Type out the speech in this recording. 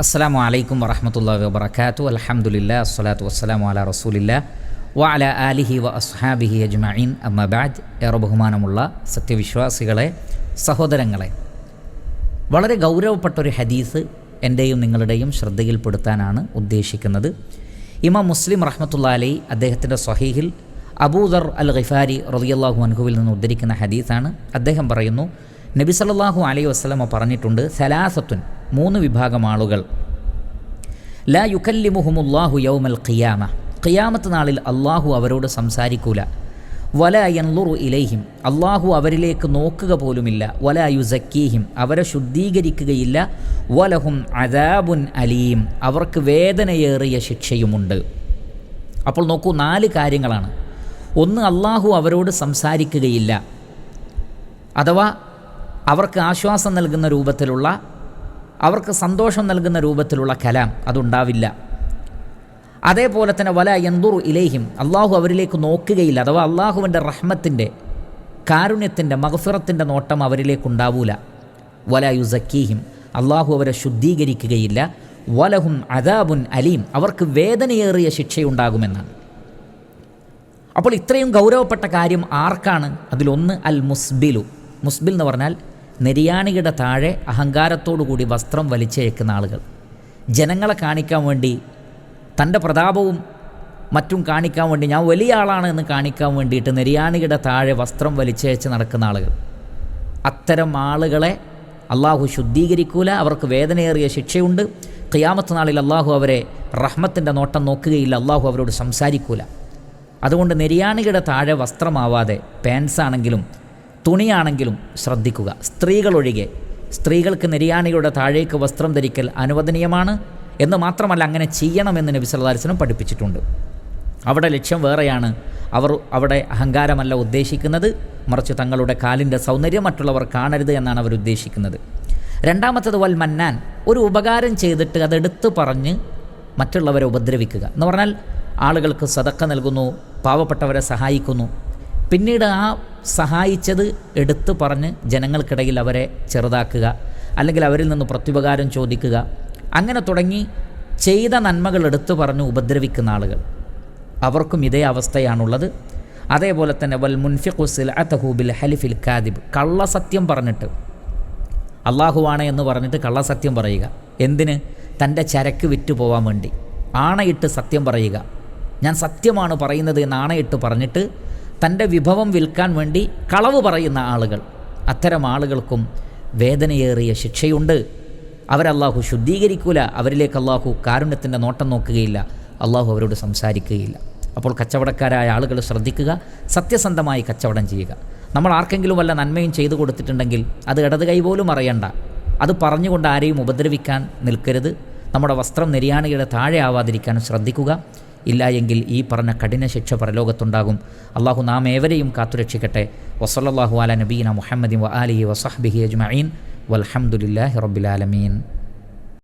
അസ്സാം വലൈക്കും വറഹമത്തല്ലാ വബർക്കാത്തു അലഹമുല്ല അസ്സലാത്തു വസ്സലാം അല റസൂലില്ല. വാല അല ആലിഹി വ അസ്ഹാബിഹി അജ്മഈൻ. അമ്മബാജ് ഏറെ ബഹുമാനമുള്ള സത്യവിശ്വാസികളെ സഹോദരങ്ങളെ വളരെ ഗൗരവപ്പെട്ട ഒരു ഹദീസ് എന്റെയും നിങ്ങളുടെയും ശ്രദ്ധയിൽപ്പെടുത്താനാണ് ഉദ്ദേശിക്കുന്നത്. ഇമാം മുസ്ലിം റഹ്മത്തുള്ള അലി അദ്ദേഹത്തിന്റെ സ്വഹീഹിൽ അബൂദർ അൽ ഖിഫാരി റളിയല്ലാഹു അൻഹുവിൽ നിന്ന് ഉദ്ധരിക്കുന്ന ഹദീസാണ്. അദ്ദേഹം പറയുന്നു നബി സല്ലല്ലാഹു അലൈഹി വസ്ലമ പറഞ്ഞിട്ടുണ്ട് സലാസത്തുൻ മൂന്ന് വിഭാഗം ആളുകൾ. ലാ യുക്കല്ലിമുഹുമുല്ലാഹു യൗമൽ ഖിയാമ. ഖിയാമത്ത് നാളിൽ അള്ളാഹു അവരോട് സംസാരിക്കൂല. വല യൻലുറു ഇലൈഹിം. അള്ളാഹു അവരിലേക്ക് നോക്കുക പോലുമില്ല. വല യുസക്കീഹിം. അവരെ ശുദ്ധീകരിക്കുകയില്ല. വലഹും അദാബുൻ അലീം. അവർക്ക് വേദനയേറിയ ശിക്ഷയുമുണ്ട്. അപ്പോൾ നോക്കൂ നാല് കാര്യങ്ങളാണ്. ഒന്ന് അള്ളാഹു അവരോട് സംസാരിക്കുകയില്ല. അഥവാ അവർക്ക് ആശ്വാസം നൽകുന്ന രൂപത്തിലുള്ള അവർക്ക് സന്തോഷം നൽകുന്ന രൂപത്തിലുള്ള കലാം അതുണ്ടാവില്ല. അതേപോലെ തന്നെ വല യന്തുറു ഇലേഹിം അള്ളാഹു അവരിലേക്ക് നോക്കുകയില്ല. അഥവാ അള്ളാഹുവിന്റെ റഹ്മത്തിന്റെ കാരുണ്യത്തിന്റെ മഹഫിറത്തിന്റെ നോട്ടം അവരിലേക്കുണ്ടാവൂല. വല യുസക്കീഹിം അള്ളാഹു അവരെ ശുദ്ധീകരിക്കുകയില്ല. വലഹും അദാബുൻ അലീം അവർക്ക് വേദനയേറിയ ശിക്ഷയുണ്ടാകുമെന്നാണ്. അപ്പോൾ ഇത്രയും ഗൗരവപ്പെട്ട കാര്യം ആർക്കാണ്? അതിലൊന്ന് അൽ മുസ്ബിലു മുസ്ബിൽ എന്ന് പറഞ്ഞാൽ നെരിയാണിയുടെ താഴെ അഹങ്കാരത്തോടുകൂടി വസ്ത്രം വലിച്ചയക്കുന്ന ആളുകൾ. ജനങ്ങളെ കാണിക്കാൻ വേണ്ടി തന്റെ പ്രതാപവും മറ്റും കാണിക്കാൻ വേണ്ടി ഞാൻ വലിയ ആളാണ് എന്ന് കാണിക്കാൻ വേണ്ടിയിട്ട് നിര്യാണിയുടെ താഴെ വസ്ത്രം വലിച്ചയച്ച് നടക്കുന്ന ആളുകൾ. അത്തരം ആളുകളെ അള്ളാഹു ശുദ്ധീകരിക്കൂല അവർക്ക് വേദനയേറിയ ശിക്ഷയുണ്ട്. ഖിയാമത്ത് നാളിൽ അള്ളാഹു അവരെ റഹ്മത്തിന്റെ നോട്ടം നോക്കുകയില്ല അള്ളാഹു അവരോട് സംസാരിക്കൂല. അതുകൊണ്ട് നിര്യാണികളുടെ താഴെ വസ്ത്രമാവാതെ പാൻസ് ആണെങ്കിലും തുണിയാണെങ്കിലും ശ്രദ്ധിക്കുക. സ്ത്രീകളൊഴികെ. സ്ത്രീകൾക്ക് നിര്യാണികളുടെ താഴേക്ക് വസ്ത്രം ധരിക്കൽ അനുവദനീയമാണ് എന്ന് മാത്രമല്ല അങ്ങനെ ചെയ്യണമെന്ന് നബി പഠിപ്പിച്ചിട്ടുണ്ട്. അവിടെ ലക്ഷ്യം വേറെയാണ്. അവർ അവിടെ അഹങ്കാരമല്ല ഉദ്ദേശിക്കുന്നത്. മറിച്ച് തങ്ങളുടെ കാലിന്റെ സൗന്ദര്യം മറ്റുള്ളവർ കാണരുത് എന്നാണ് അവർ ഉദ്ദേശിക്കുന്നത്. രണ്ടാമത്തത് വൽ മന്നാൻ. ഒരു ഉപകാരം ചെയ്തിട്ട് അതെടുത്ത് പറഞ്ഞ് മറ്റുള്ളവരെ ഉപദ്രവിക്കുക. എന്ന് പറഞ്ഞാൽ ആളുകൾക്ക് സതക്ക നൽകുന്നു പാവപ്പെട്ടവരെ സഹായിക്കുന്നു. പിന്നീട് ആ സഹായിച്ചത് എടുത്തു പറഞ്ഞ് ജനങ്ങൾക്കിടയിൽ അവരെ ചെറുതാക്കുക അല്ലെങ്കിൽ അവരിൽ നിന്ന് പ്രത്യുപകാരം ചോദിക്കുക. അങ്ങനെ തുടങ്ങി ചെയ്ത നന്മകൾ എടുത്തു പറഞ്ഞ് ഉപദ്രവിക്കുന്ന ആളുകൾ. അവർക്കും ഇതേ അവസ്ഥയാണുള്ളത്. അതേപോലെ തന്നെ വൽ മുൻഫിഖുസിൽ അത്തഹൂബിൽ ഹലിഫിൽ കാദിബ്. കള്ളസത്യം പറഞ്ഞിട്ട് അള്ളാഹുവാണ് എന്ന് പറഞ്ഞിട്ട് കള്ളസത്യം പറയുക. എന്തിന്? തന്റെ ചരക്ക് വിറ്റു പോകാൻ വേണ്ടി. ആണയിട്ട് സത്യം പറയുക. ഞാൻ സത്യമാണ് പറയുന്നത് എന്ന് ആണയിട്ട് പറഞ്ഞിട്ട് തന്റെ വിഭവം വിൽക്കാൻ വേണ്ടി കളവ് പറയുന്ന ആളുകൾ. അത്തരം ആളുകൾക്കും വേദനയേറിയ ശിക്ഷയുണ്ട്. അവരല്ലാഹു ശുദ്ധീകരിക്കൂല. അവരിലേക്ക് അള്ളാഹു കാരുണ്യത്തിന്റെ നോട്ടം നോക്കുകയില്ല. അള്ളാഹു അവരോട് സംസാരിക്കുകയില്ല. അപ്പോൾ കച്ചവടക്കാരായ ആളുകൾ ശ്രദ്ധിക്കുക. സത്യസന്ധമായി കച്ചവടം ചെയ്യുക. നമ്മൾ ആർക്കെങ്കിലും വല്ല നന്മയും ചെയ്തു കൊടുത്തിട്ടുണ്ടെങ്കിൽ അത് ഇടത് കൈ പോലും അറിയണ്ട. അത് പറഞ്ഞുകൊണ്ട് ആരെയും ഉപദ്രവിക്കാൻ നിൽക്കരുത്. നമ്മുടെ വസ്ത്രം നിര്യാണിയുടെ താഴെ ആവാതിരിക്കാൻ ശ്രദ്ധിക്കുക. ഇല്ല എങ്കിൽ ഈ പറഞ്ഞ കഠിന ശിക്ഷ പരലോകത്തുണ്ടാകും. അള്ളാഹു നാം ഏവരെയും കാത്തുരക്ഷിക്കട്ടെ. വസല്ലാഹു അല നബീന മുഹമ്മദ് വ അലി വസഹബിഹി അജ്മീൻ വലഹമുല്ലാഹി റബ്ബിലാലമീൻ